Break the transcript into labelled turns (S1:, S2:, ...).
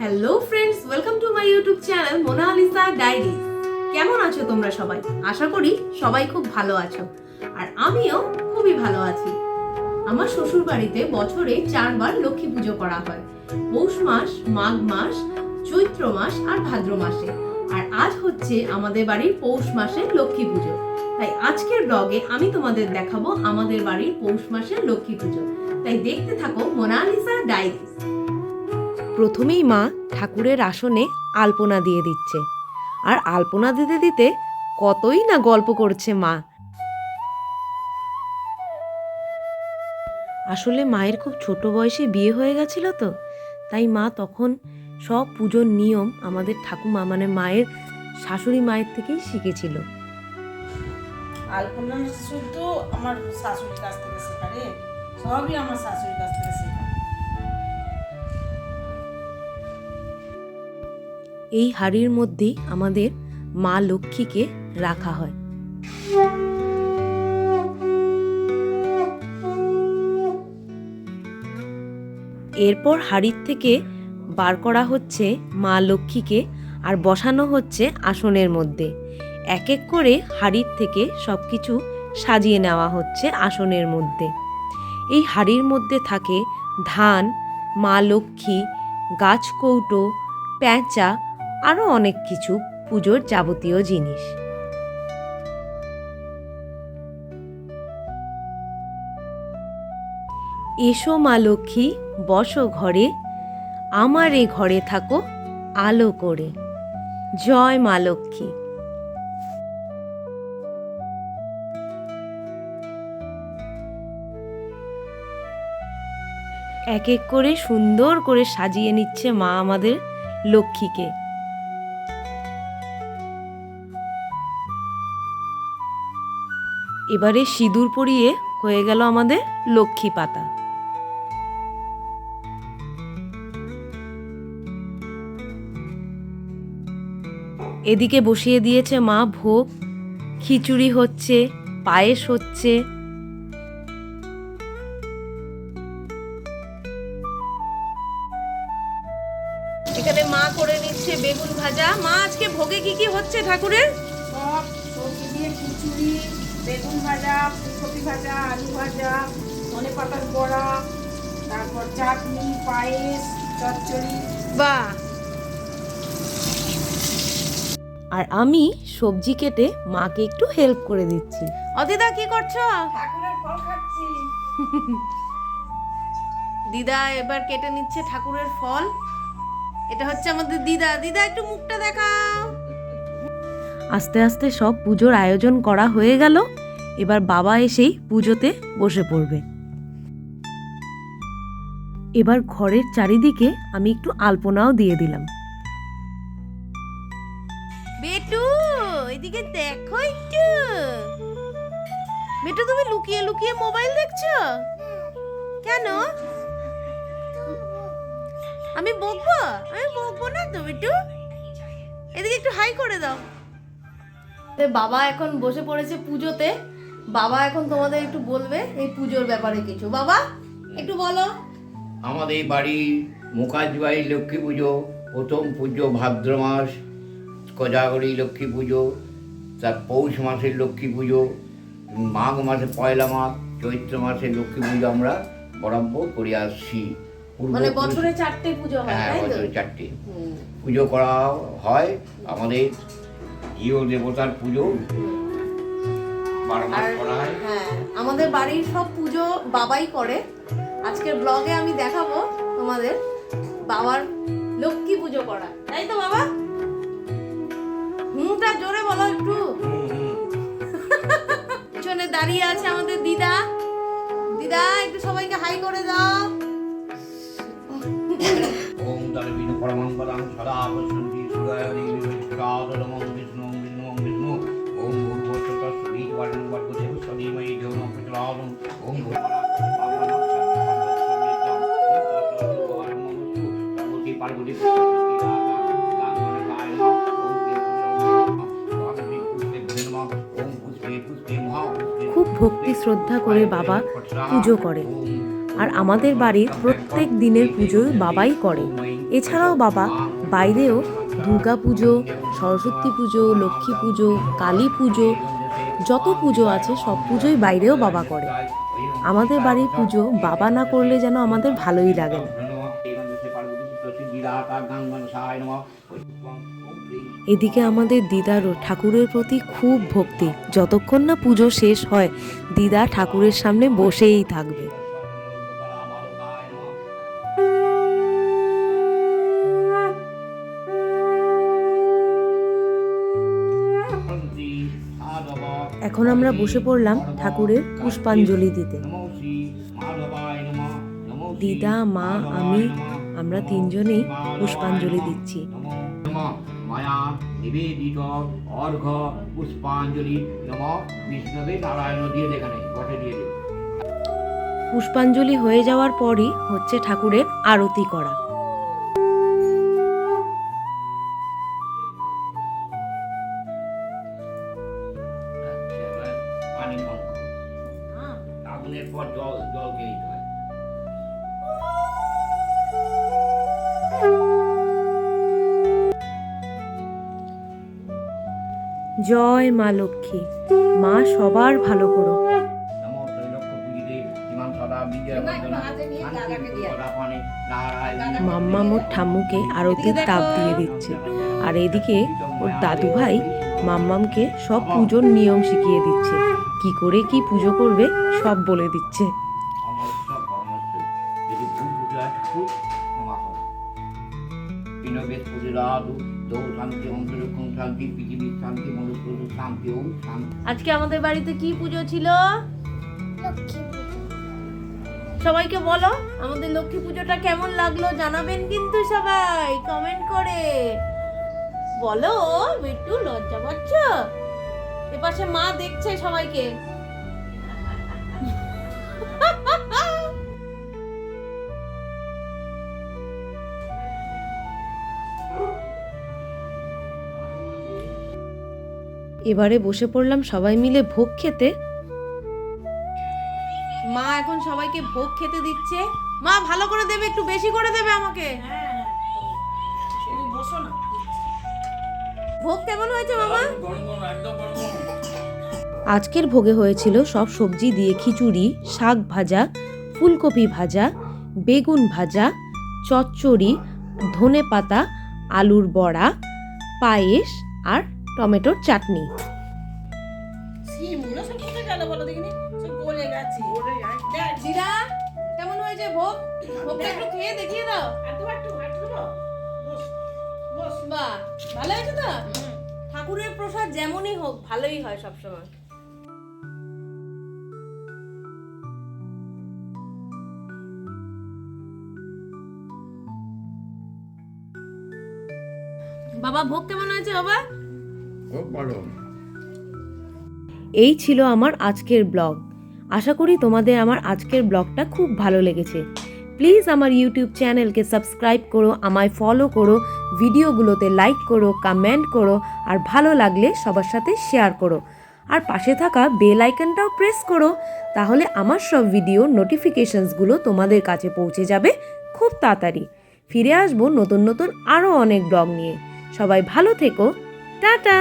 S1: Hello friends welcome to my YouTube channel Monalisa diaries কেমন আছো তোমরা সবাই? আশা করি সবাই খুব ভালো আছো। আর আমিও খুবই ভালো আছি। আমার শ্বশুর বাড়িতে বছরে চারবার লক্ষ্মী পুজো করা হয়। পৌষ মাস, মাঘ মাস, চৈত্র মাস আর ভাদ্র মাসে। আর আজ হচ্ছে আমাদের বাড়ির পৌষ মাসের লক্ষ্মী পুজো। তাই আজকের ব্লগে আমি তোমাদের দেখাবো আমাদের বাড়ির পৌষ মাসের লক্ষ্মী পুজো। তাই দেখতে থাকো মোনালিসা ডায়েরিজ প্রথমেই মা ঠাকুরের আসনে আলপনা দিয়ে দিচ্ছে। আর আলপনা দিতে দিতে কতই না গল্প করছে মা। আসলে মায়ের খুব ছোট বয়সে বিয়ে হয়ে গেছিল তো, তাই মা তখন সব পুজোর নিয়ম আমাদের ঠাকুমা মানে মায়ের শাশুড়ি মায়ের থেকেই শিখেছিল।
S2: আলপনা শুদ্ধ আমার শাশুড়ির কাছ থেকে শেখা রে। সবই আমার শাশুড়ির কাছ থেকে শেখা।
S1: এই হাড়ির মধ্যেই আমাদের মা লক্ষ্মীকে রাখা হয়। এরপর হাড়ির থেকে বার করা হচ্ছে মা লক্ষ্মীকে আর বসানো হচ্ছে আসনের মধ্যে। এক এক করে হাড়ির থেকে সব কিছু সাজিয়ে নেওয়া হচ্ছে আসনের মধ্যে। এই হাড়ির মধ্যে থাকে ধান, মা লক্ষ্মী, গাছ কৌটো প্যাঁচা আরও অনেক কিছু পুজোর যাবতীয় জিনিস। এসো মা লক্ষ্মী, বসো ঘরে, আমার এ ঘরে থাকো আলো করে। জয় মা লক্ষ্মী। এক এক করে সুন্দর করে সাজিয়ে নিচ্ছে মা আমাদের লক্ষ্মীকে। এবারে সিঁদুর পরিয়ে হয়ে গেল আমাদের লক্ষ্মী পাতা। এদিকে বসিয়ে দিয়েছে মা ভোগ, খিচুড়ি হচ্ছে, পায়েস হচ্ছে। এখানে মা করে নিচ্ছে বেগুন ভাজা। মা, আজকে ভোগে কি কি হচ্ছে ঠাকুরের?
S2: খিচুড়ি বেগুন ভাজা ফুলকপি ভাজা আলু ভাজা ধনে পাতার বড়া তারপর চাটনি পায়েস চচ্চড়ি।
S1: বা আর আমি সবজি কেটে মাকে একটু হেল্প করে দিচ্ছি। অদিদা কি করছ?
S2: ঠাকুরের ফল খাচ্ছি।
S1: দিদা এবার কেটে নিচ্ছে ঠাকুরের ফল। এটা হচ্ছে আমাদের দিদা। দিদা একটু মুখটা দেখাও। আস্তে আস্তে সব পুজোর আয়োজন করা হয়ে গেল। এবার বাবা এসেই পুজোতে বসে পড়বে। এবার ঘরের চারিদিকে আমি একটু আলপনাও দিয়ে দিলাম। বেটু, এদিকে দেখো একটু। বেটু, তুমি লুকিয়ে লুকিয়ে মোবাইল দেখছ? কেন? আমি বকবো? আমি বকবো না তো, বেটু? এদিকে একটু হাই করে দাও। বাবা এখন বসে পড়েছে পুজোতে। বাবা এখন তোমাদের একটু বলবে এই পুজোর ব্যাপারে কিছু। বাবা একটু বলো।
S3: আমাদের বাড়ি মুখাজবাড়ি লক্ষ্মী পুজো প্রথম পুজো ভাদ্র মাস কোজাগরি লক্ষ্মী পুজো তার পৌষ মাসের লক্ষ্মী পুজো মাঘ মাসে পয়লা মাঘ চৈত্র মাসে লক্ষ্মী পুজো আমরা বরাবর করে আসছি।
S1: মানে বছরে চারটে পুজো হয়
S3: হ্যাঁ বছরে চারটে। পুজো করা হয় আমাদের গৃহ দেবতার পুজো বারো মাস
S1: আর
S3: করা হয়।
S1: হ্যাঁ আমাদের বাড়ির সব পুজো বাবাই করে। আজকের ব্লগে আমি দেখাবো তোমাদের বাবার লক্ষ্মী পুজো করা। তাই তো বাবা? হুমটা জোরে বলো একটু। পিছনে দাঁড়িয়ে আছে আমাদের দিদা। দিদা একটু সবাইকে হাই করে দাও।
S3: ওম দলবিন পরমঙ্গলং সদা পশ্যন্তি সুরায়নি বিষ্ণু বিষ্ণু বিষ্ণু ওম খুব ভক্তি শ্রদ্ধা করে বাবা পুজো করে।
S1: আর আমাদের বাড়ির প্রত্যেক দিনের পুজোই বাবাই করে। এছাড়াও বাবা বাইরেও দুর্গা পুজো সরস্বতী পুজো, লক্ষ্মী পুজো, কালী পুজো, যত পুজো আছে সব পুজোই বাইরেও বাবা করে। আমাদের বাড়ির পুজো বাবা না করলে যেন আমাদের ভালোই লাগে না। এদিকে আমাদের দিদারও ঠাকুরের প্রতি খুব ভক্তি। যতক্ষণ না পুজো শেষ হয়, দিদা ঠাকুরের সামনে বসেই থাকবে। এখন আমরা বসে পড়লাম ঠাকুরের পুষ্পাঞ্জলি দিতে। দিদা, মা, আমি, আমরা তিনজনেই পুষ্পাঞ্জলি দিচ্ছি।
S3: পুষ্পাঞ্জলি
S1: হয়ে যাওয়ার পরই হচ্ছে ঠাকুরের আরতি করা।
S3: আগুনের পর জল জলকে দিতে হয়।
S1: জয় মা লক্ষ্মী মা সবার ভালো করো মাম্মা মোর ঠাম্মুকে আরতির তাপ দিয়ে দিচ্ছে। আর এদিকে ওর দাদু ভাই মাম্মামকে সব পুজোর নিয়ম শিখিয়ে দিচ্ছে। কি করে কি পুজো করবে সব বলে দিচ্ছে। আজকে আমাদের বাড়িতে কি পুজো ছিল? সবাইকে বলো, আমাদের লক্ষ্মী পুজোটা কেমন লাগল জানাবেন কিন্তু সবাই কমেন্ট করে। বলো মিট্টু লজ্জা পাচ্ছ? এপাশে মা দেখছে সবাইকে। এবারে বসে পড়লাম সবাই মিলে ভোগ খেতে। মা এখন সবাইকে ভোগ খেতে দিচ্ছে। মা ভালো করে দেবে একটু বেশি করে দেবে আমাকে।
S2: হ্যাঁ।
S1: ভোগ কেমন হয়েছে মামা? আজকের ভোগে হয়েছিল সব সবজি দিয়ে খিচুড়ি শাক ভাজা ফুলকপি ভাজা বেগুন ভাজা চচ্চড়ি ধনে পাতা আলুর বড়া পায়েস আর টমেটোর চাটনি। কেমন হয়েছে ভোগ? ভোগটা একটু খেয়ে দেখিয়ে দাও। বাহ ভালো হয়েছে তো? ঠাকুরের প্রসাদ যেমনই হোক ভালোই হয় সবসময়। বাবা ভোগ কেমন হয়েছে বাবা?
S3: খুব ভালো।
S1: এই ছিল আমার আজকের ব্লগ। আশা করি তোমাদের আমার আজকের ব্লগটা খুব ভালো লেগেছে। প্লিজ আমার ইউটিউব চ্যানেলকে সাবস্ক্রাইব করো, আমায় ফলো করো, ভিডিওগুলোতে লাইক করো কমেন্ট করো, আর ভালো লাগলে সবার সাথে শেয়ার করো। আর পাশে থাকা বেল আইকনটাও প্রেস করো, তাহলে আমার সব ভিডিও নোটিফিকেশনসগুলো তোমাদের কাছে পৌঁছে যাবে খুব তাড়াতাড়ি। ফিরে আসব নতুন নতুন আরও অনেক ব্লগ নিয়ে। সবাই ভালো থেকো। টাটা!